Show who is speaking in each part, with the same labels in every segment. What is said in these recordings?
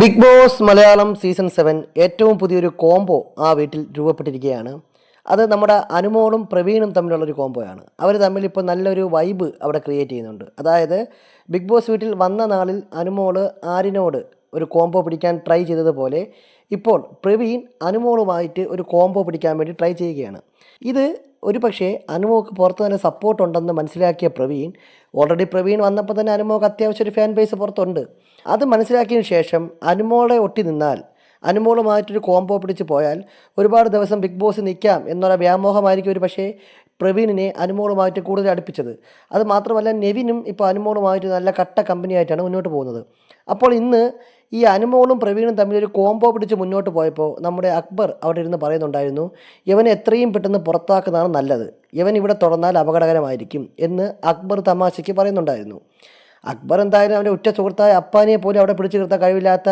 Speaker 1: Big Boss Malayalam season seven ഏറ്റവും പുതിയൊരു combo ആ വീട്ടിൽ രൂപപ്പെട്ടിരിക്കുകയാണ്. അത് നമ്മുടെ അനുമോളും പ്രവീണും തമ്മിലുള്ളൊരു കോംബോയാണ്. അവർ തമ്മിൽ ഇപ്പോൾ നല്ലൊരു വൈബ് അവിടെ ക്രിയേറ്റ് ചെയ്യുന്നുണ്ട്. അതായത് ബിഗ് ബോസ് വീട്ടിൽ വന്ന നാളിൽ അനുമോൾ ആരിനോട് ഒരു കോംബോ പിടിക്കാൻ ട്രൈ ചെയ്തതുപോലെ ഇപ്പോൾ പ്രവീൺ അനുമോളുമായിട്ട് ഒരു കോംബോ പിടിക്കാൻ വേണ്ടി ട്രൈ ചെയ്യുകയാണ്. ഇത് ഒരു പക്ഷേ അനുമോക്ക് പുറത്ത് തന്നെ സപ്പോർട്ട് ഉണ്ടെന്ന് മനസ്സിലാക്കിയ പ്രവീൺ ഓൾറെഡി പ്രവീൺ വന്നപ്പോൾ തന്നെ അനുമോക്ക് അത്യാവശ്യം ഒരു ഫാൻ ബേസ് പുറത്തുണ്ട്. അത് മനസ്സിലാക്കിയതിന് ശേഷം അനുമോളെ ഒട്ടി നിന്നാൽ അനുമോളുമായിട്ടൊരു കോംബോ പിടിച്ച് പോയാൽ ഒരുപാട് ദിവസം ബിഗ് ബോസ് നിൽക്കാം എന്നുള്ള വ്യാമോഹമായിരിക്കും ഒരു പക്ഷേ പ്രവീണിനെ അനുമോളുമായിട്ട് കൂടുതൽ അടുപ്പിച്ചത്. അത് മാത്രമല്ല നെവിനും ഇപ്പോൾ അനുമോളുമായിട്ട് നല്ല കട്ട കമ്പനിയായിട്ടാണ് മുന്നോട്ട് പോകുന്നത്. അപ്പോൾ ഇന്ന് ഈ അനുമോളും പ്രവീണും തമ്മിൽ ഒരു കോംബോ പിടിച്ച് മുന്നോട്ട് പോയപ്പോൾ നമ്മുടെ അക്ബർ അവിടെ ഇരുന്ന് പറയുന്നുണ്ടായിരുന്നു ഇവനെ എത്രയും പെട്ടെന്ന് പുറത്താക്കുന്നതാണ് നല്ലത്. ഇവൻ ഇവിടെ തുടർന്നാൽ അപകടകരമായിരിക്കും എന്ന് അക്ബർ തമാശയ്ക്ക് പറയുന്നുണ്ടായിരുന്നു. അക്ബർ എന്തായാലും അവന്റെ ഉറ്റ സുഹൃത്തായ അപ്പാനിയെ പോലും അവിടെ പിടിച്ചു നിർത്താൻ കഴിവില്ലാത്ത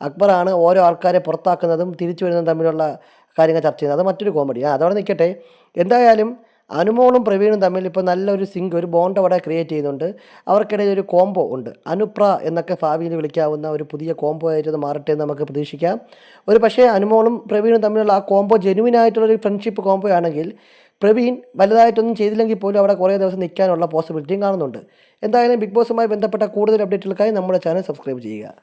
Speaker 1: അക്ബറാണ് ഓരോ ആൾക്കാരെ പുറത്താക്കുന്നതും തിരിച്ചു വരുന്നതും തമ്മിലുള്ള കാര്യങ്ങൾ ചർച്ച ചെയ്യുന്നത്. അത് മറ്റൊരു കോമഡി ആ അതവിടെ നിൽക്കട്ടെ. എന്തായാലും അനുമോളും പ്രവീണും തമ്മിൽ ഇപ്പോൾ നല്ലൊരു സിങ്ക് ഒരു ബോണ്ട് അവിടെ ക്രിയേറ്റ് ചെയ്യുന്നുണ്ട്. അവർക്കിടയിൽ ഒരു കോംബോ ഉണ്ട്. അനുപ്ര എന്നൊക്കെ ഭാവിയിൽ വിളിക്കാവുന്ന ഒരു പുതിയ കോംബോ ആയിട്ട് മാറട്ടെ എന്ന് നമുക്ക് പ്രതീക്ഷിക്കാം. ഒരു പക്ഷേ അനുമോളും പ്രവീണും തമ്മിലുള്ള ആ കോംബോ ജെനുവിൻ ആയിട്ടുള്ളൊരു ഫ്രണ്ട്ഷിപ്പ് കോംബോ ആണെങ്കിൽ പ്രവീൺ വലുതായിട്ടൊന്നും ചെയ്തില്ലെങ്കിൽ പോലും അവിടെ കുറേ ദിവസം നിൽക്കാനുള്ള പോസിബിലിറ്റിയും കാണുന്നുണ്ട്. എന്തായാലും ബിഗ് ബോസുമായി ബന്ധപ്പെട്ട കൂടുതൽ അപ്ഡേറ്റുകൾക്കായി നമ്മുടെ ചാനൽ സബ്സ്ക്രൈബ് ചെയ്യുക.